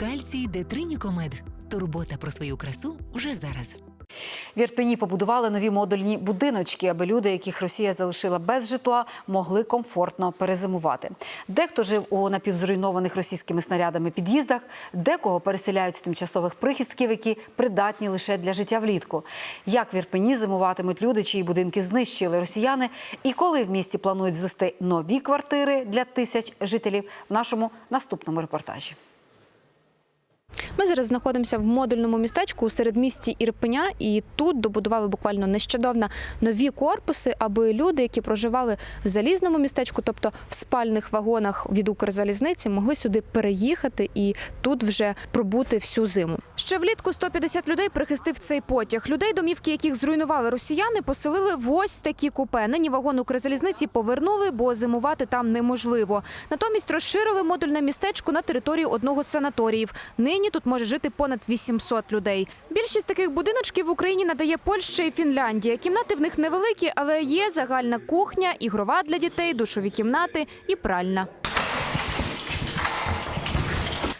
Кальцій Детринікомед. Турбота про свою красу вже зараз. В Ірпені побудували нові модульні будиночки, аби люди, яких Росія залишила без житла, могли комфортно перезимувати. Дехто жив у напівзруйнованих російськими снарядами під'їздах, декого переселяють з тимчасових прихистків, які придатні лише для життя влітку. Як в Ірпені зимуватимуть люди, чиї будинки знищили росіяни, і коли в місті планують звести нові квартири для тисяч жителів в нашому наступному репортажі. Ми зараз знаходимося в модульному містечку у середмісті Ірпеня, і тут добудували буквально нещодавно нові корпуси, аби люди, які проживали в залізному містечку, тобто в спальних вагонах від Укрзалізниці, могли сюди переїхати і тут вже пробути всю зиму. Ще влітку 150 людей прихистив цей потяг. Людей, домівки яких зруйнували росіяни, поселили в ось такі купе. Нині вагон Укрзалізниці повернули, бо зимувати там неможливо. Натомість розширили модульне містечко на території одного з санаторіїв. Нині тут може жити понад 800 людей. Більшість таких будиночків в Україні надає Польща і Фінляндія. Кімнати в них невеликі, але є загальна кухня, ігрова для дітей, душові кімнати і пральна.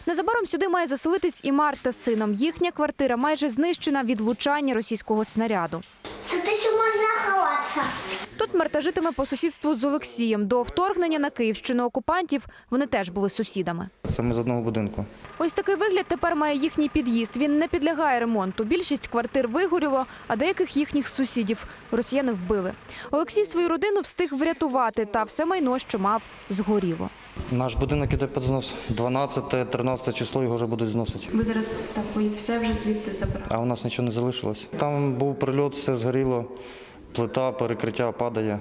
Незабаром сюди має заселитись і Марта з сином. Їхня квартира майже знищена від влучання російського снаряду. Тут еще можно ховаться. Житиме по сусідству з Олексієм. До вторгнення на Київщину окупантів вони теж були сусідами. Це ми з одного будинку. Ось такий вигляд тепер має їхній під'їзд. Він не підлягає ремонту. Більшість квартир вигоріло, а деяких їхніх сусідів росіяни вбили. Олексій свою родину встиг врятувати, та все майно, що мав, згоріло. Наш будинок іде під знос. 12-13 число його вже будуть зносити. Ви зараз так все вже звідти забрали. А у нас нічого не залишилось. Там був прильот, все згоріло, плита, перекриття падає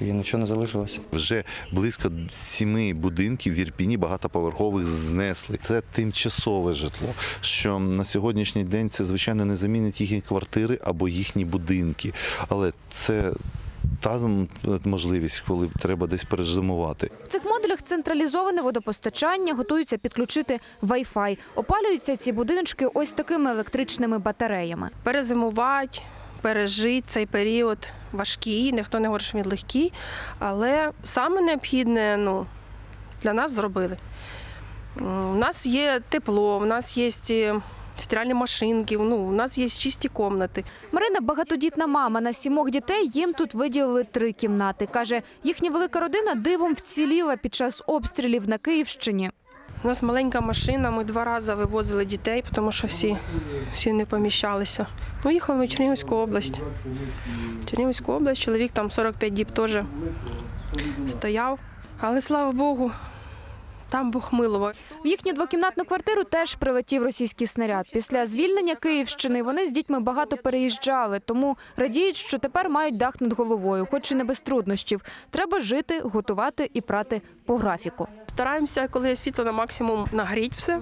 і нічого не залишилось. Вже близько сіми будинків в Ірпіні багатоповерхових знесли. Це тимчасове житло. Що на сьогоднішній день це звичайно не замінить їхні квартири або їхні будинки, але це. Та можливість, коли треба десь перезимувати. В цих модулях централізоване водопостачання, готуються підключити Wi-Fi. Опалюються ці будиночки ось такими електричними батареями. перезимувати, пережити цей період важкий, ніхто не говорить, що він легкий, але саме необхідне ну, для нас зробили. У нас є тепло, у нас є е, стиральні машинки, ну, у нас є чисті кімнати. Марина багатодітна мама. На сімох дітей їм тут виділили три кімнати. Каже, їхня велика родина дивом вціліла під час обстрілів на Київщині. У нас маленька машина, ми два рази вивозили дітей, тому що всі, всі не поміщалися. Ну, їхали ми в Чернігівську область. Чернігівську область, чоловік там 45 діб теж стояв. Але слава Богу, там Бог милував. В їхню двокімнатну квартиру теж прилетів російський снаряд. Після звільнення Київщини вони з дітьми багато переїжджали, тому радіють, що тепер мають дах над головою, хоч і не без труднощів. Треба жити, готувати і прати по графіку. Стараємося, коли є світло на максимум нагріти все.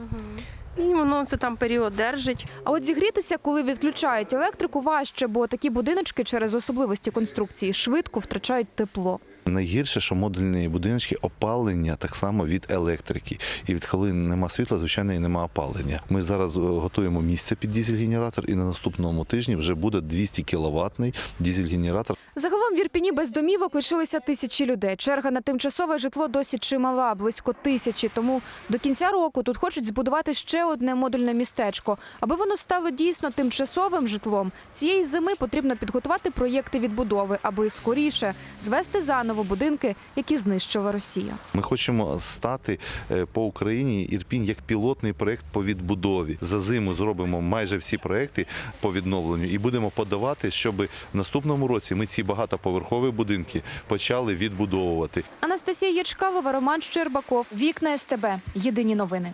І воно це там період держить. А от зігрітися, коли відключають електрику, важче, бо такі будиночки через особливості конструкції швидко втрачають тепло. Найгірше, що модульні будиночки опалення так само від електрики. І від коли нема світла, звичайно, і нема опалення. Ми зараз е, готуємо місце під дізель-генератор, і на наступному тижні вже буде 200 кіловатний дізель-генератор. Загалом в Ірпіні без домівок лишилися тисячі людей. Черга на тимчасове житло досить чимала, близько тисячі. Тому до кінця року тут хочуть збудувати ще одне модульне містечко. Аби воно стало дійсно тимчасовим житлом, цієї зими потрібно підготувати проєкти відбудови, аби скоріше звести заново будинки, які знищила Росія. Ми хочемо стати е, по Україні Ірпінь як пілотний проект по відбудові. За зиму зробимо майже всі проекти по відновленню і будемо подавати, щоб в наступному році ми ці багатоповерхові будинки почали відбудовувати. Анастасія Ячкалова, Роман Щербаков, Вікна СТБ. Єдині новини.